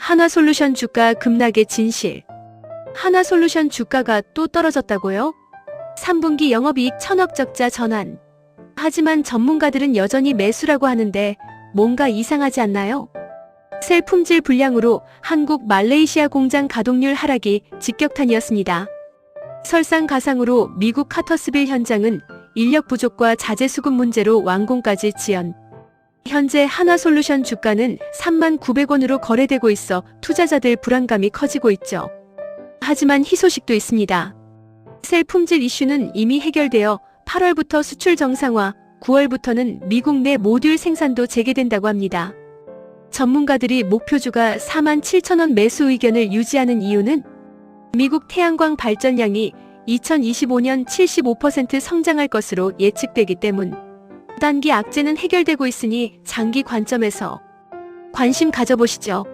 하나솔루션 주가 급락의 진실. 하나솔루션 주가가 또 떨어졌다고요? 3분기 영업이익 천억 적자 전환. 하지만 전문가들은 여전히 매수라고 하는데 뭔가 이상하지 않나요? 셀 품질 불량으로 한국 말레이시아 공장 가동률 하락이 직격탄이었습니다. 설상가상으로 미국 카터스빌 현장은 인력 부족과 자재 수급 문제로 완공까지 지연. 현재 하나솔루션 주가는 3만 900원으로 거래되고 있어 투자자들 불안감이 커지고 있죠. 하지만 희소식도 있습니다. 셀 품질 이슈는 이미 해결되어 8월부터 수출 정상화, 9월부터는 미국 내 모듈 생산도 재개된다고 합니다. 전문가들이 목표주가 4만 7천원 매수 의견을 유지하는 이유는 미국 태양광 발전량이 2025년 75% 성장할 것으로 예측되기 때문. 단기 악재는 해결되고 있으니 장기 관점에서 관심 가져보시죠.